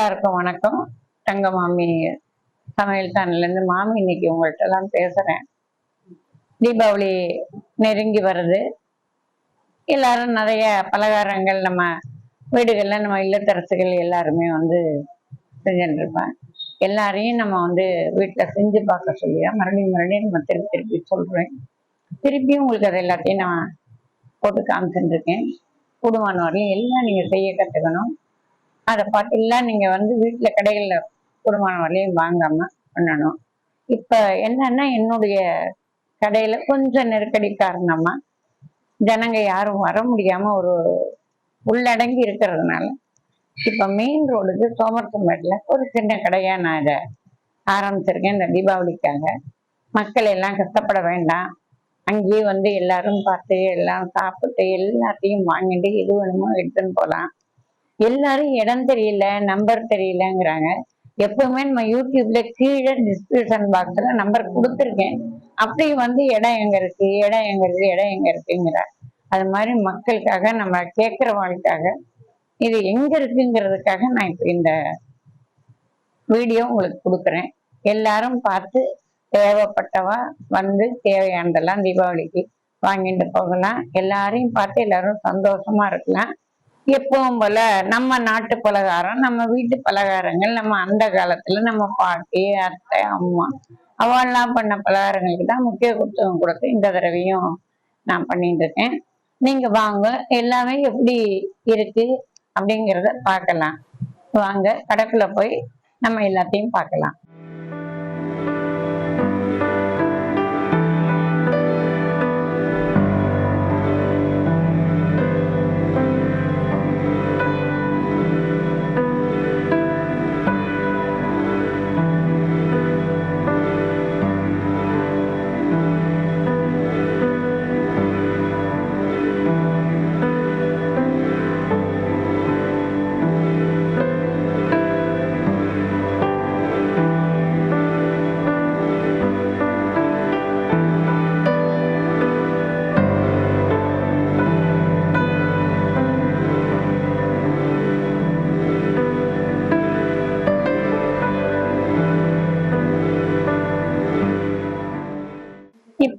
எல்லாருக்கும் வணக்கம். தங்க மாமி சமையல் சேனல்ல இருந்து மாமி இன்னைக்கு உங்கள்கிட்ட தான் பேசுறேன். தீபாவளி நெருங்கி வருது. எல்லாரும் நிறைய பலகாரங்கள் நம்ம வீடுகள்ல நம்ம இல்லத்தரசுகள் எல்லாருமே வந்து செஞ்சுட்டு இருப்பாங்க எல்லாரையும் நம்ம வந்து வீட்டுல செஞ்சு பார்க்க சொல்லியா மறுபடியும் மறுபடியும் நம்ம திருப்பி திருப்பி சொல்றேன். திருப்பியும் உங்களுக்கு அது எல்லாத்தையும் நான் போட்டு காமிச்சுருக்கேன் இருக்கேன் கூடுமான வரையும் எல்லாம் நீங்க செய்ய கத்துக்கணும். அதை பார்த்து எல்லாம் நீங்க வந்து வீட்டுல கடைகள்ல கூடுமான வரையும் வாங்காம பண்ணணும். இப்ப என்னன்னா என்னுடைய கடையில கொஞ்சம் நெருக்கடி காரணமா ஜனங்க யாரும் வர முடியாம ஒரு உள்ளடங்கி இருக்கிறதுனால இப்ப மெயின் ரோடுக்கு சோமர்சம்பேட்டில் ஒரு சின்ன கடையா நான் இதை ஆரம்பிச்சிருக்கேன். இந்த தீபாவளிக்காக மக்கள் எல்லாம் கஷ்டப்பட வேண்டாம். அங்கேயே வந்து எல்லாரும் பார்த்து எல்லாம் சாப்பிட்டு எல்லாத்தையும் வாங்கிட்டு எது வேணுமோ எடுத்துன்னு போகலாம் எல்லாரும் இடம் தெரியல நம்பர் தெரியலங்கிறாங்க. எப்பவுமே நம்ம யூடியூப்ல கீழே டிஸ்கிரிப்ஷன் பாக்ஸ்ல நம்பர் கொடுத்துருக்கேன். அப்படி வந்து இடம் எங்க இருக்கு இடம் எங்க இருக்கு இடம் எங்க இருக்குங்கிற. அது மாதிரி மக்களுக்காக நம்ம கேட்கறவங்களுக்காக இது எங்க இருக்குங்கிறதுக்காக நான் இப்ப இந்த வீடியோ உங்களுக்கு கொடுக்குறேன். எல்லாரும் பார்த்து தேவைப்பட்டவா வந்து தேவையானதெல்லாம் தீபாவளிக்கு வாங்கிட்டு போகலாம். எல்லாரையும் பார்த்து எல்லாரும் சந்தோஷமா இருக்கலாம். எப்பவும் போல நம்ம நாட்டு பலகாரம் நம்ம வீட்டு பலகாரங்கள் நம்ம அந்த காலத்துல நம்ம பாட்டி அத்தை அம்மா அவெல்லாம் பண்ண பலகாரங்களுக்கு தான் முக்கியத்துவம் கொடுத்து இந்த தடவையும் நான் பண்ணிட்டு இருக்கேன். நீங்க வாங்க எல்லாமே எப்படி இருக்கு அப்படிங்கிறத பார்க்கலாம். வாங்க கடைக்குள்ள போய் நம்ம எல்லாத்தையும் பார்க்கலாம்.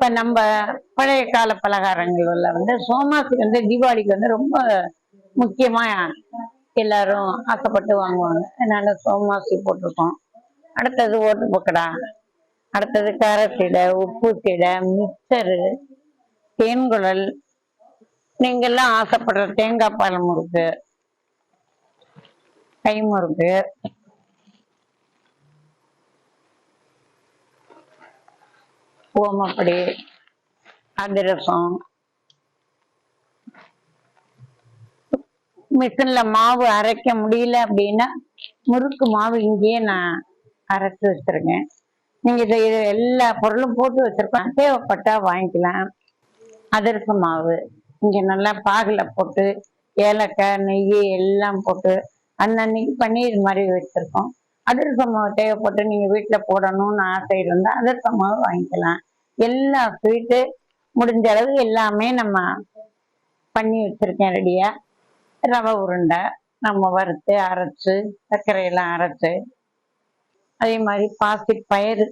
இப்ப நம்ம பழைய கால பலகாரங்கள்ல வந்து சோமாசி வந்து தீபாவளிக்கு வந்து ரொம்ப முக்கியமா எல்லாரும் ஆசைப்பட்டு வாங்குவாங்க. அதனால சோமாசி போட்டிருக்கோம். அடுத்தது ஓட்டு பக்கடா. அடுத்தது காரசீடை உப்பு சீடை மிக்சரு தேன்குழல் நீங்கெல்லாம் ஆசைப்படுற தேங்காய் பால் முறுக்கு கை முறுக்கு ஓமப்படி அதிரசம். மிஷின்ல மாவு அரைக்க முடியல அப்படின்னா முறுக்கு மாவு இங்கேயே நான் அரைச்சு வச்சிருக்கேன். நீங்க இதை எல்லா பொருளும் போட்டு வச்சிருப்பேன். தேவைப்பட்டா வாங்கிக்கலாம். அதிரச மாவு. இங்க நல்லா பாகுல போட்டு ஏலக்காய் நெய் எல்லாம் போட்டு அன்னன்னைக்கு பன்னீர் மாதிரி வச்சிருக்கோம். அதிரச மாவு தேவைப்பட்டு நீங்க வீட்டுல போடணும்னு ஆசை இருந்தா அதிரச மாவு வாங்கிக்கலாம். எல்லா ஸ்வீட்டு முடிஞ்ச அளவு எல்லாமே நம்ம பண்ணி வச்சிருக்கேன் ரெடியா ரவை உருண்டை நம்ம வறுத்து அரைச்சு சர்க்கரையெல்லாம் அரைச்சு. அதே மாதிரி பாசி பயிறு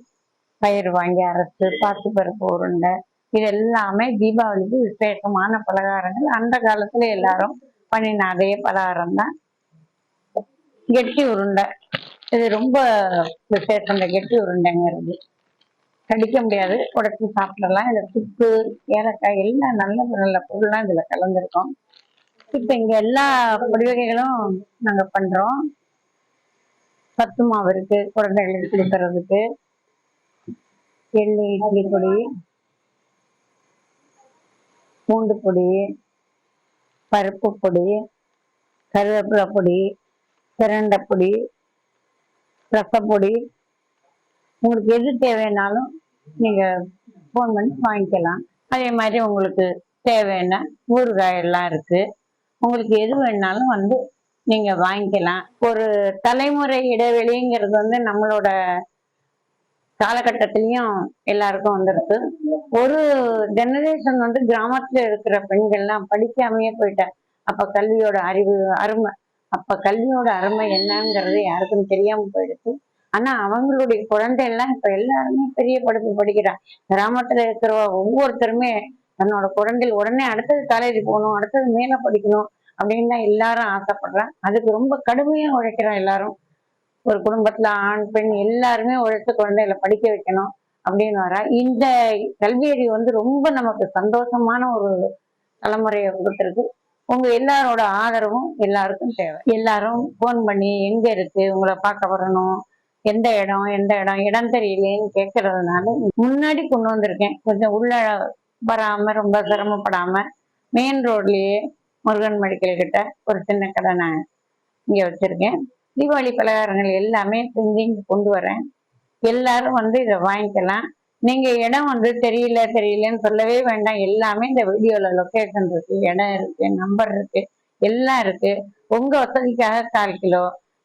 பயிறு வாங்கி அரைச்சு பாசி பருப்பு உருண்டை. இது எல்லாமே தீபாவளிக்கு விசேஷமான பலகாரங்கள். அந்த காலத்துல எல்லாரும் பண்ணின அதே பலகாரம் தான் கெட்டி உருண்டை. இது ரொம்ப விசேஷம் கெட்டி கெட்டி இருக்கு கடிக்க முடியாது. உடச்சி சாப்பிடலாம். இதில் சுக்கு ஏலக்காய் எல்லாம் நல்ல நல்ல பொருள்லாம் இதில் கலந்துருக்கோம். இப்போ இங்கே எல்லா பொடி வகைகளும் நாங்கள் பண்ணுறோம் சத்து மாவு இருக்கு குழந்தைகளுக்கு கொடுக்கறதுக்கு. எள்ளு இட்லி பொடி பூண்டு பொடி பருப்பு பொடி கருவேப்பிலை பொடி பிரண்டை பொடி ரசப்பொடி. உங்களுக்கு எது தேவைன்னாலும் நீங்கள் ஃபோன் பண்ணி வாங்கிக்கலாம். அதே மாதிரி உங்களுக்கு தேவையான ஊறுகாய் எல்லாம் உங்களுக்கு எது வேணாலும் வந்து நீங்கள் வாங்கிக்கலாம். ஒரு தலைமுறை இடைவெளிங்கிறது வந்து நம்மளோட காலகட்டத்திலையும் எல்லாருக்கும் வந்துருக்கு. ஒரு ஜெனரேஷன் வந்து கிராமத்துல இருக்கிற பெண்கள்லாம் படிக்காமையே போயிட்டேன் அப்ப கல்வியோட அறிவு அருமை அப்ப கல்வியோட அருமை என்னங்கிறது யாருக்கும் தெரியாம போயிடுச்சு. ஆனா அவங்களுடைய குழந்தை எல்லாம் இப்ப எல்லாருமே பெரிய படிப்பு படிக்கிறான் கிராமத்துல இருக்கிற ஒவ்வொருத்தருமே தன்னோட குழந்தைகள் உடனே அடுத்தது காலேஜ் போகணும் அடுத்தது மேல படிக்கணும் அப்படின்னு தான் எல்லாரும் ஆசைப்படுறான் அதுக்கு ரொம்ப கடுமையா உழைக்கிறான் எல்லாரும். ஒரு குடும்பத்துல ஆண் பெண் எல்லாருமே உழைத்து குழந்தைகளை படிக்க வைக்கணும் அப்படின்னு வர. இந்த கல்வியறிவு வந்து ரொம்ப நமக்கு சந்தோஷமான ஒரு தலைமுறையை கொடுத்துருக்கு. உங்க எல்லாரோட ஆதரவும் எல்லாருக்கும் தேவை. எல்லாரும் ஃபோன் பண்ணி எங்க இருக்கு உங்களை பார்க்க வரணும் எந்த இடம் எந்த இடம் இடம் தெரியலேன்னு கேட்கறதுனால முன்னாடி கொண்டு வந்திருக்கேன். கொஞ்சம் உள்ள வராம ரொம்ப சிரமப்படாம மெயின் ரோட்லயே முருகன் மெடிக்கல் கிட்ட ஒரு சின்ன கடை நான் இங்க வச்சிருக்கேன். தீபாவளி பலகாரங்கள் எல்லாமே செஞ்சு இங்க கொண்டு வரேன். எல்லாரும் வந்து இதை வாங்கிக்கலாம். நீங்க இடம் வந்து தெரியல தெரியலன்னு சொல்லவே வேண்டாம். எல்லாமே இந்த வீடியோல லொகேஷன் இருக்கு இடம் இருக்கு நம்பர் இருக்கு எல்லாம் இருக்கு. உங்க வசதிக்காக கால் கிலோ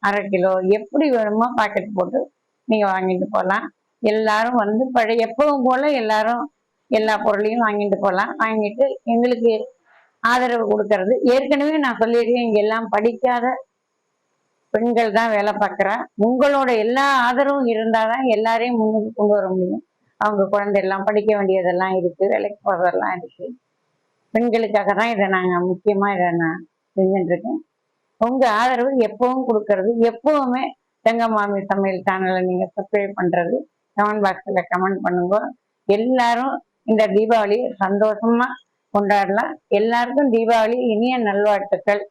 அரை கிலோ எப்படி வேணுமோ பாக்கெட் போட்டு நீங்க வாங்கிட்டு போகலாம் எல்லாரும் வந்து பழைய எப்பவும் போல எல்லாரும் எல்லா பொருளையும் வாங்கிட்டு போகலாம் வாங்கிட்டு எங்களுக்கு ஆதரவு கொடுக்கறது. ஏற்கனவே நான் சொல்லியிருக்கேன் இங்க எல்லாம் படிக்காத பெண்கள் தான் வேலை பார்க்குறா. உங்களோட எல்லா ஆதரவும் இருந்தாதான் எல்லாரையும் முன்னுக்கு கொண்டு வர முடியும். அவங்க குழந்தை எல்லாம் படிக்க வேண்டியதெல்லாம் இருக்கு வேலைக்கு போகிறதெல்லாம் இருக்கு. பெண்களுக்காக தான் இதை நாங்கள் முக்கியமா இதை நான் செஞ்சுட்டு இருக்கேன் உங்க ஆதரவு எப்பவும் கொடுக்கறது எப்பவுமே தங்கமாமி சமையல் சேனலை நீங்க சப்ஸ்கிரைப் பண்றது கமெண்ட் பாக்ஸ்ல கமெண்ட் பண்ணுங்க. எல்லாரும் இந்த தீபாவளி சந்தோஷமா கொண்டாடலாம். எல்லாருக்கும் தீபாவளி இனிய நல்வாழ்த்துக்கள்.